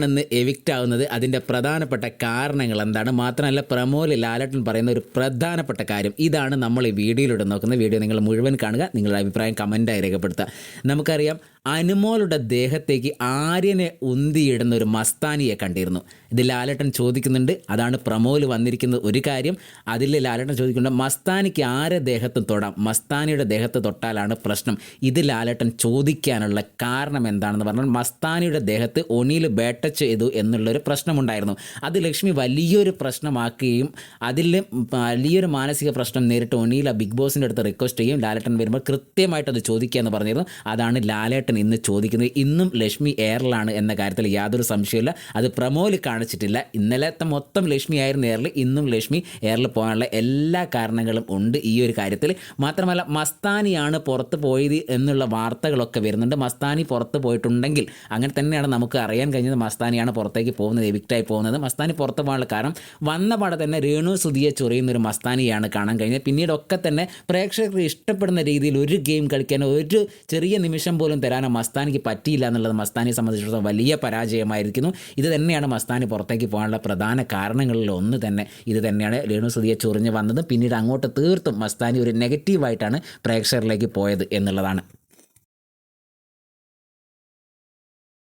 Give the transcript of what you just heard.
ആരാണ് ഇന്ന് എവിക്റ്റ് ആവുന്നത് അതിന്റെ പ്രധാനപ്പെട്ട കാരണങ്ങൾ എന്താണ്? മാത്രമല്ല പ്രമോൽ ലാലട്ടൻ പറയുന്ന ഒരു പ്രധാനപ്പെട്ട കാര്യം. ഇതാണ് നമ്മൾ ഈ വീഡിയോയിലൂടെ നോക്കുന്ന വീഡിയോ. നിങ്ങൾ മുഴുവൻ കാണുക നിങ്ങളുടെ അഭിപ്രായം കമന്റായി രേഖപ്പെടുത്തുക. നമുക്കറിയാം അനുമോളുടെ ദേഹത്തേക്ക് ആര്യനെ ഉന്തിയിടുന്ന ഒരു മസ്താനിയെ കണ്ടിരുന്നു. ഇത് ലാലട്ടൻ ചോദിക്കുന്നുണ്ട് അതാണ് പ്രമോൽ വന്നിരിക്കുന്ന ഒരു കാര്യം. അതിൽ ലാലട്ടൻ ചോദിക്കുന്നുണ്ട് മസ്താനിക്ക് ആരെ ദേഹത്തും തൊടാം? മസ്താനിയുടെ ദേഹത്ത് തൊട്ടാലാണ് പ്രശ്നം. ഇത് ലാലട്ടൻ ചോദിക്കാനുള്ള കാരണം എന്താണെന്ന് പറഞ്ഞാൽ മസ്താനിയുടെ ദേഹത്ത് ഒനിയിൽ ബേട്ട ചെയ്തു എന്നുള്ളൊരു പ്രശ്നമുണ്ടായിരുന്നു. അത് ലക്ഷ്മി വലിയൊരു പ്രശ്നമാക്കുകയും അതിൽ വലിയൊരു മാനസിക പ്രശ്നം നേരിട്ട് ആ ബിഗ് ബോസിന്റെ അടുത്ത് റിക്വസ്റ്റ് ചെയ്യും ലാലേട്ടൻ വരുമ്പോൾ കൃത്യമായിട്ട് അത് ചോദിക്കുക എന്ന് പറഞ്ഞിരുന്നു. അതാണ് ലാലേട്ടൻ ഇന്ന് ചോദിക്കുന്നത്. ഇന്നും ലക്ഷ്മി എയറിലാണ് എന്ന കാര്യത്തിൽ യാതൊരു സംശയമില്ല അത് പ്രമോയിൽ കാണിച്ചിട്ടില്ല. ഇന്നലത്തെ മൊത്തം ലക്ഷ്മി ആയിരുന്നു എയറിൽ. ഇന്നും ലക്ഷ്മി എയറിൽ പോകാനുള്ള എല്ലാ കാരണങ്ങളും ഉണ്ട് ഈ ഒരു കാര്യത്തിൽ. മാത്രമല്ല മസ്താനിയാണ് പുറത്ത് പോയത് എന്നുള്ള വാർത്തകളൊക്കെ വരുന്നുണ്ട്. മസ്താനി പുറത്ത് പോയിട്ടുണ്ടെങ്കിൽ അങ്ങനെ തന്നെയാണ് നമുക്ക് അറിയാൻ കഴിഞ്ഞത്. മസ്താനിയാണ് പുറത്തേക്ക് പോകുന്നത് എവിക്റ്റായി പോകുന്നത്. മസ്താനി പുറത്ത് പോകാനുള്ള കാരണം വന്ന പാടെ തന്നെ രേണു സുധിയെ ചൊറിയുന്നൊരു മസ്താനിയാണ് കാണാൻ കഴിഞ്ഞത്. പിന്നീടൊക്കെ തന്നെ പ്രേക്ഷകർക്ക് ഇഷ്ടപ്പെടുന്ന രീതിയിൽ ഒരു ഗെയിം കളിക്കാൻ ഒരു ചെറിയ നിമിഷം പോലും തരാനോ മസ്താനിക്ക് പറ്റിയില്ല എന്നുള്ളത് മസ്താനിയെ സംബന്ധിച്ചിടത്തോളം വലിയ പരാജയമായിരിക്കുന്നു. ഇത് തന്നെയാണ് മസ്താനി പുറത്തേക്ക് പോകാനുള്ള പ്രധാന കാരണങ്ങളിൽ ഒന്ന് തന്നെ. ഇത് തന്നെയാണ് രേണു സുധിയെ ചൊറിഞ്ഞ് വന്നത്. പിന്നീട് അങ്ങോട്ട് തീർത്തും മസ്താനി ഒരു നെഗറ്റീവായിട്ടാണ് പ്രേക്ഷകരിലേക്ക് പോയത് എന്നുള്ളതാണ്.